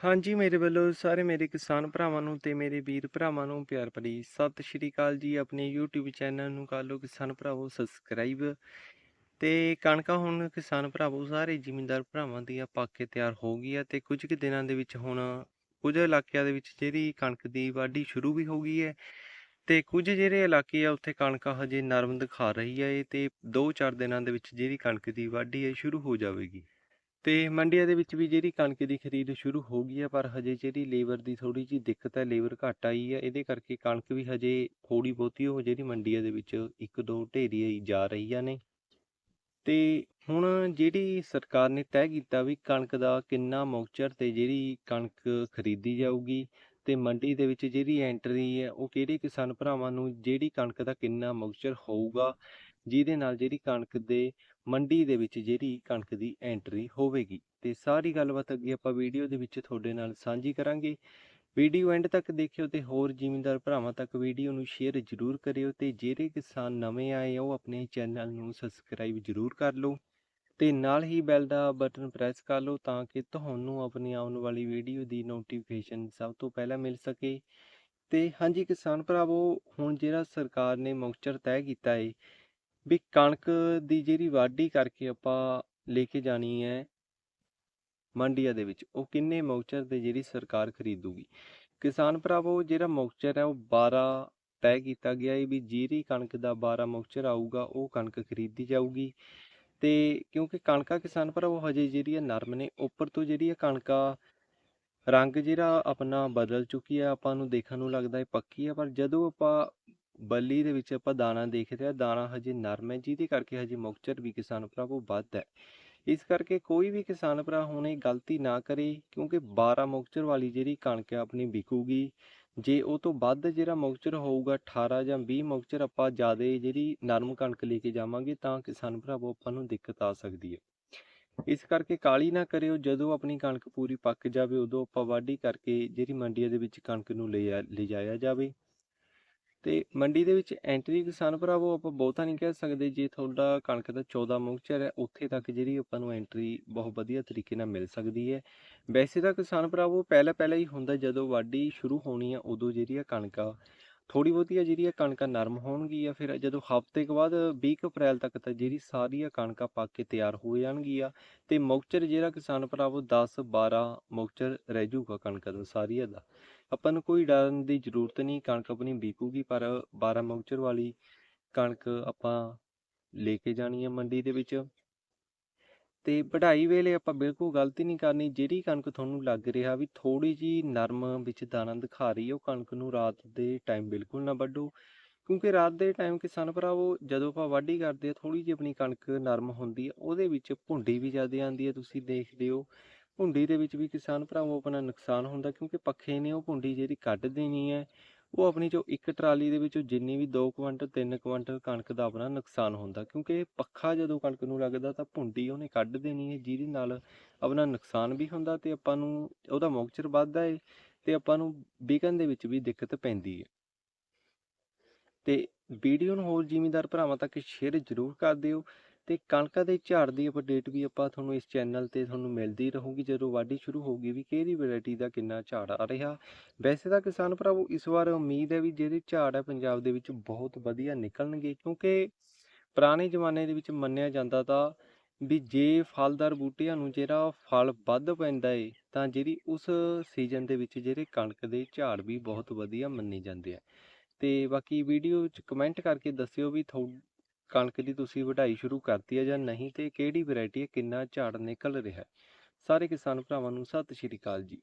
ਹਾਂਜੀ, ਮੇਰੇ ਵੱਲੋਂ ਸਾਰੇ ਮੇਰੇ ਕਿਸਾਨ ਭਰਾਵਾਂ ਨੂੰ ਤੇ ਮੇਰੇ ਵੀਰ ਭਰਾਵਾਂ ਨੂੰ ਪਿਆਰ ਭਰੀ ਸਤਿ ਸ਼੍ਰੀ ਅਕਾਲ ਜੀ। ਆਪਣੇ YouTube ਚੈਨਲ ਨੂੰ ਕਰ ਲਓ ਕਿਸਾਨ ਭਰਾਵੋ ਸਬਸਕ੍ਰਾਈਬ ਤੇ ਕਣਕਾਂ ਹੁਣ ਕਿਸਾਨ ਭਰਾਵੋ ਸਾਰੇ ਜ਼ਿਮੀਂਦਾਰ ਭਰਾਵਾਂ ਦੀਆਂ ਪੱਕ ਕੇ ਤਿਆਰ ਹੋ ਗਈ ਆ ਤੇ ਕੁਝ ਕੁ ਦਿਨਾਂ ਦੇ ਵਿੱਚ ਹੁਣ ਕੁਝ ਇਲਾਕਿਆਂ ਦੇ ਵਿੱਚ ਜਿਹੜੀ ਕਣਕ ਦੀ ਵਾਢੀ ਸ਼ੁਰੂ ਵੀ ਹੋ ਗਈ ਹੈ ਤੇ ਕੁਝ ਜਿਹੜੇ ਇਲਾਕੇ ਆ ਉੱਥੇ ਕਣਕਾਂ ਹਜੇ ਨਰਮ ਦਿਖਾ ਰਹੀ ਹੈ ਤੇ 2-4 ਦਿਨਾਂ ਦੇ ਵਿੱਚ ਜਿਹੜੀ ਕਣਕ ਦੀ ਵਾਢੀ ਹੈ ਸ਼ੁਰੂ ਹੋ ਜਾਵੇਗੀ। ਤੇ ਮੰਡੀਆਂ ਦੇ ਵਿੱਚ ਵੀ ਜਿਹੜੀ ਕਣਕ ਦੀ ਖਰੀਦ ਸ਼ੁਰੂ ਹੋ ਗਈ ਹੈ ਪਰ ਹਜੇ ਜਿਹੜੀ ਲੇਬਰ ਦੀ ਥੋੜੀ ਜਿਹੀ ਦਿੱਕਤ ਹੈ ਲੇਬਰ ਘੱਟ ਆਈ ਹੈ ਇਹਦੇ ਕਰਕੇ ਕਣਕ ਵੀ ਹਜੇ ਥੋੜੀ ਬਹੁਤੀ ਉਹ ਜਿਹੜੀ ਮੰਡੀਆਂ ਦੇ ਵਿੱਚ ਇੱਕ ਦੋ ਢੇਰੀ ਆਈ ਜਾ ਰਹੀਆਂ ਨੇ। ਤੇ ਹੁਣ ਜਿਹੜੀ ਸਰਕਾਰ ਨੇ ਤੈਅ ਕੀਤਾ ਵੀ ਕਣਕ ਦਾ ਕਿੰਨਾ ਮੌਚਰ ਤੇ ਜਿਹੜੀ ਕਣਕ ਖਰੀਦੀ ਜਾਊਗੀ ਤੇ ਮੰਡੀ ਦੇ ਵਿੱਚ ਜਿਹੜੀ ਐਂਟਰੀ ਹੈ, ਉਹ ਕਿਹੜੇ ਕਿਸਾਨ ਭਰਾਵਾਂ ਨੂੰ ਜਿਹੜੀ ਕਣਕ ਦਾ ਕਿੰਨਾ ਮੌਚਰ ਹੋਊਗਾ ਜਿਹਦੇ ਨਾਲ ਜਿਹੜੀ ਕਣਕ ਦੇ ਮੰਡੀ ਦੇ ਵਿੱਚ ਜਿਹੜੀ ਕਣਕ ਦੀ ਐਂਟਰੀ ਹੋਵੇਗੀ। ਤੇ ਸਾਰੀ ਗੱਲਬਾਤ ਅੱਗੇ ਆਪਾਂ ਵੀਡੀਓ ਦੇ ਵਿੱਚ ਤੁਹਾਡੇ ਨਾਲ ਸਾਂਝੀ ਕਰਾਂਗੇ। ਵੀਡੀਓ ਐਂਡ ਤੱਕ ਦੇਖਿਓ ਤੇ ਹੋਰ ਜ਼ਿਮੀਂਦਾਰ ਭਰਾਵਾਂ ਤੱਕ ਵੀਡੀਓ ਨੂੰ ਸ਼ੇਅਰ ਜ਼ਰੂਰ ਕਰਿਓ ਤੇ ਜਿਹੜੇ ਕਿਸਾਨ ਨਵੇਂ ਆਏ ਆ, ਉਹ ਆਪਣੇ ਚੈਨਲ ਨੂੰ ਸਬਸਕ੍ਰਾਈਬ ਜ਼ਰੂਰ ਕਰ ਲਓ। ਤੇ ਨਾਲ ਹੀ ਬੈਲ ਦਾ ਬਟਨ ਪ੍ਰੈਸ ਕਰ ਲਓ ਤਾਂ ਕਿ ਤੁਹਾਨੂੰ ਆਪਣੀ ਆਉਣ ਵਾਲੀ ਵੀਡੀਓ ਦੀ ਨੋਟੀਫਿਕੇਸ਼ਨ ਸਭ ਤੋਂ ਪਹਿਲਾਂ ਮਿਲ ਸਕੇ। ਤੇ ਹਾਂਜੀ ਕਿਸਾਨ ਭਰਾਵੋ, ਹੁਣ ਜਿਹੜਾ ਸਰਕਾਰ ਨੇ ਮੌਚਰ ਤੈਅ ਕੀਤਾ ਹੈ ਵੀ ਕਣਕ ਦੀ ਜਿਹੜੀ ਵਾਢੀ ਕਰਕੇ ਆਪਾਂ ਲੈ ਕੇ ਜਾਣੀ ਹੈ ਮੰਡੀਆਂ ਦੇ ਵਿੱਚ, ਉਹ ਕਿੰਨੇ ਮੌਚਰ ਦੇ ਜਿਹੜੀ ਸਰਕਾਰ ਖਰੀਦੂਗੀ? ਕਿਸਾਨ ਭਰਾਵੋ, ਜਿਹੜਾ ਮੌਚਰ ਹੈ, ਉਹ 12 ਤੈਅ ਕੀਤਾ ਗਿਆ ਹੈ ਵੀ ਜਿਹੜੀ ਕਣਕ ਦਾ 12 ਮੌਚਰ ਆਊਗਾ, ਉਹ ਕਣਕ ਖਰੀਦੀ ਜਾਊਗੀ। ਤੇ ਕਿਉਂਕਿ ਕਣਕਾਂ, ਕਿਸਾਨ ਭਰਾਵੋ, ਹਜੇ ਜਿਹੜੀ ਹੈ ਨਰਮ ਨੇ, ਉੱਪਰ ਤੋਂ ਜਿਹੜੀ ਹੈ ਕਣਕਾਂ, ਰੰਗ ਜਿਹੜਾ ਆਪਣਾ ਬਦਲ ਚੁੱਕੀ ਹੈ, ਆਪਾਂ ਨੂੰ ਦੇਖਣ ਨੂੰ ਲੱਗਦਾ ਹੈ ਪੱਕੀ ਹੈ, ਪਰ ਜਦੋਂ ਆਪਾਂ ਬੱਲੀ ਦੇ ਵਿੱਚ ਆਪਾਂ ਦਾਣਾ ਦੇਖਦੇ ਆ ਦਾਣਾ ਹਜੇ ਨਰਮ ਹੈ, ਜਿਹਦੇ ਕਰਕੇ ਹਜੇ ਮੌਚਰ ਵੀ ਕਿਸਾਨ ਭਰਾਵੋ ਵੱਧ ਹੈ। ਇਸ ਕਰਕੇ ਕੋਈ ਵੀ ਕਿਸਾਨ ਭਰਾ ਹੁਣ ਇਹ ਗਲਤੀ ਨਾ ਕਰੇ, ਕਿਉਂਕਿ 12 ਮੌਚਰ ਵਾਲੀ ਜਿਹੜੀ ਕਣਕ ਆਪਣੀ ਵਿਕੂਗੀ। ਜੇ ਉਹ ਤੋਂ ਵੱਧ ਜਿਹੜਾ ਮੌਚਰ ਹੋਊਗਾ 18 ਜਾਂ 20 ਮੌਚਰ ਆਪਾਂ ਜ਼ਿਆਦਾ ਜਿਹੜੀ ਨਰਮ ਕਣਕ ਲੈ ਕੇ ਜਾਵਾਂਗੇ, ਤਾਂ ਕਿਸਾਨ ਭਰਾਵੋ ਆਪਾਂ ਨੂੰ ਦਿੱਕਤ ਆ ਸਕਦੀ ਹੈ। ਇਸ ਕਰਕੇ ਕਾਲੀ ਨਾ ਕਰਿਓ, ਜਦੋਂ ਆਪਣੀ ਕਣਕ ਪੂਰੀ ਪੱਕ ਜਾਵੇ, ਉਦੋਂ ਆਪਾਂ ਵਾਢੀ ਕਰਕੇ ਜਿਹੜੀ ਮੰਡੀਆਂ ਦੇ ਵਿੱਚ ਕਣਕ ਨੂੰ ਲੈ ਲਿਜਾਇਆ ਜਾਵੇ। ਤੇ ਮੰਡੀ ਦੇ ਵਿੱਚ ਐਂਟਰੀ ਕਿਸਾਨ ਭਰਾਵੋ ਆਪਾਂ ਬਹੁਤਾ ਨਹੀਂ ਕਹਿ ਸਕਦੇ, ਜੇ ਤੁਹਾਡਾ ਕਣਕ ਦਾ 14 ਮੁਕਚਰ ਹੈ, ਉੱਥੇ ਤੱਕ ਜਿਹੜੀ ਆਪਾਂ ਨੂੰ ਐਂਟਰੀ ਬਹੁਤ ਵਧੀਆ ਤਰੀਕੇ ਨਾਲ ਮਿਲ ਸਕਦੀ ਹੈ। ਵੈਸੇ ਤਾਂ ਕਿਸਾਨ ਭਰਾਵੋ ਪਹਿਲਾਂ ਪਹਿਲਾਂ ਹੀ ਹੁੰਦਾ, ਜਦੋਂ ਵਾਢੀ ਸ਼ੁਰੂ ਹੋਣੀ ਆ, ਉਦੋਂ ਜਿਹੜੀ ਆ ਕਣਕਾਂ ਥੋੜੀ ਬਹੁਤੀ ਆ ਜਿਹੜੀ ਆ ਕਣਕਾਂ ਨਰਮ ਹੋਣਗੀਆਂ ਫਿਰ ਜਦੋਂ ਹਫ਼ਤੇ ਕੁ ਬਾਅਦ 20 ਕੁ ਅਪ੍ਰੈਲ ਤੱਕ ਤਾਂ ਜਿਹੜੀ ਸਾਰੀਆਂ ਕਣਕਾਂ ਪੱਕ ਕੇ ਤਿਆਰ ਹੋ ਜਾਣਗੀਆਂ ਤੇ ਮੌਚਰ ਜਿਹੜਾ ਕਿਸਾਨ ਭਰਾਵੋ 10 12 ਮੌਚਰ ਰਹਿ ਜਾਊਗਾ ਕਣਕਾਂ ਦਾ ਸਾਰੀਆਂ ਦਾ। ਆਪਾਂ ਨੂੰ ਕੋਈ ਡਰਨ ਦੀ ਜ਼ਰੂਰਤ ਨਹੀਂ, ਕਣਕ ਆਪਣੀ ਬੀਕੂਗੀ ਪਰ 12 ਮੌਚਰ ਵਾਲੀ ਕਣਕ ਆਪਾਂ ਲੈ ਕੇ ਜਾਣੀ ਹੈ ਮੰਡੀ ਦੇ ਵਿੱਚ। ਤੇ ਵਢਾਈ ਵੇਲੇ ਆਪਾਂ ਬਿਲਕੁਲ ਗਲਤੀ ਨਹੀਂ ਕਰਨੀ, ਜਿਹੜੀ ਕਣਕ ਤੁਹਾਨੂੰ ਲੱਗ ਰਿਹਾ ਵੀ ਥੋੜੀ ਜੀ ਨਰਮ ਵਿੱਚ ਦਾਣਾ ਦਿਖਾ ਰਹੀ ਹੈ, ਉਹ ਕਣਕ ਨੂੰ ਰਾਤ ਦੇ ਟਾਈਮ ਬਿਲਕੁਲ ਨਾ ਵੱਢੋ। ਕਿਉਂਕਿ ਰਾਤ ਦੇ ਟਾਈਮ ਕਿਸਾਨ ਭਰਾਵੋ, ਜਦੋਂ ਆਪਾਂ ਵਾਢੀ ਕਰਦੇ ਆ ਥੋੜੀ ਜਿਹੀ ਆਪਣੀ ਕਣਕ ਨਰਮ ਹੁੰਦੀ ਹੈ, ਉਹਦੇ ਵਿੱਚ ਭੁੰਡੀ ਵੀ ਜ਼ਿਆਦਾ ਆਉਂਦੀ ਹੈ, ਤੁਸੀਂ ਦੇਖਦੇ ਹੋ। ਭੁੰਡੀ ਦੇ ਵਿੱਚ ਵੀ ਕਿਸਾਨ ਭਰਾਵੋ ਆਪਣਾ ਨੁਕਸਾਨ ਹੁੰਦਾ, ਕਿਉਂਕਿ ਪੱਖੇ ਨੇ ਉਹ ਭੁੰਡੀ ਜਿਹੜੀ ਕੱਢ ਦੇਣੀ ਹੈ। ਉਹ ਆਪਣੀ ਜੋ ਇੱਕ ਟਰਾਲੀ ਦੇ ਵਿੱਚੋਂ ਜਿੰਨੀ ਵੀ 2 ਕੁਇੰਟਲ 3 ਕੁਇੰਟਲ ਕਣਕ ਦਾ ਆਪਣਾ ਨੁਕਸਾਨ ਹੁੰਦਾ, ਕਿਉਂਕਿ ਪੱਖਾ ਜਦੋਂ ਕਣਕ ਨੂੰ ਲੱਗਦਾ ਤਾਂ ਭੁੰਡੀ ਉਹਨੇ ਕੱਢ ਦੇਣੀ ਹੈ, ਜਿਹਦੇ ਨਾਲ ਆਪਣਾ ਨੁਕਸਾਨ ਵੀ ਹੁੰਦਾ ਤੇ ਆਪਾਂ ਨੂੰ ਉਹਦਾ ਮੌਕਚਰ ਵੱਧਦਾ ਹੈ ਤੇ ਆਪਾਂ ਨੂੰ ਵਿਕਣ ਦੇ ਵਿੱਚ ਵੀ ਦਿੱਕਤ ਪੈਂਦੀ ਹੈ ਤੇ ਵੀਡੀਓ ਨੂੰ ਹੋਰ ਜ਼ਿਮੀਂਦਾਰ ਭਰਾਵਾਂ ਤੱਕ ਸ਼ੇਅਰ ਜ਼ਰੂਰ ਕਰ ਦਿਓ। ਤੇ ਕਣਕਾਂ ਦੇ ਝਾੜ ਦੀ ਅਪਡੇਟ ਵੀ ਆਪਾਂ ਤੁਹਾਨੂੰ ਇਸ ਚੈਨਲ ਤੇ ਤੁਹਾਨੂੰ ਮਿਲਦੀ ਰਹੂਗੀ, ਜਦੋਂ ਵਾਢੀ ਸ਼ੁਰੂ ਹੋਊਗੀ ਵੀ ਕਿਹੜੀ ਵੈਰਾਈਟੀ ਦਾ ਕਿੰਨਾ ਝਾੜ ਆ ਰਿਹਾ। ਵੈਸੇ ਤਾਂ ਕਿਸਾਨ ਭਰਾਵੋ, ਇਸ ਵਾਰ ਉਮੀਦ ਹੈ ਵੀ ਜਿਹੜੇ ਝਾੜ ਹੈ ਪੰਜਾਬ ਦੇ ਵਿੱਚ ਬਹੁਤ ਵਧੀਆ ਨਿਕਲਣਗੇ, ਕਿਉਂਕਿ ਪੁਰਾਣੇ ਜ਼ਮਾਨੇ ਦੇ ਵਿੱਚ ਮੰਨਿਆ ਜਾਂਦਾ ਤਾਂ ਵੀ ਜੇ ਫਲਦਾਰ ਬੂਟਿਆਂ ਨੂੰ ਜਿਹੜਾ ਫਲ ਵੱਧ ਪੈਂਦਾ ਏ, ਤਾਂ ਜਿਹੜੀ ਉਸ ਸੀਜ਼ਨ ਦੇ ਵਿੱਚ ਜਿਹੜੇ ਕਣਕ ਦੇ ਝਾੜ ਵੀ ਬਹੁਤ ਵਧੀਆ ਮੰਨੇ ਜਾਂਦੇ ਆ। ਤੇ ਬਾਕੀ ਵੀਡੀਓ ਵਿੱਚ ਕਮੈਂਟ ਕਰਕੇ ਦੱਸਿਓ ਵੀ ਥੋ ਕਣਕ ਦੀ ਤੁਸੀਂ ਵਢਾਈ ਸ਼ੁਰੂ ਕਰਤੀ ਹੈ ਜਾਂ ਨਹੀਂ ਤੇ ਕਿਹੜੀ ਵੈਰਾਈਟੀ ਹੈ, ਕਿੰਨਾ ਝਾੜ ਨਿਕਲ ਰਿਹਾ ਹੈ? ਸਾਰੇ ਕਿਸਾਨ ਭਰਾਵਾਂ ਨੂੰ ਸਤਿ ਸ਼੍ਰੀ ਅਕਾਲ ਜੀ।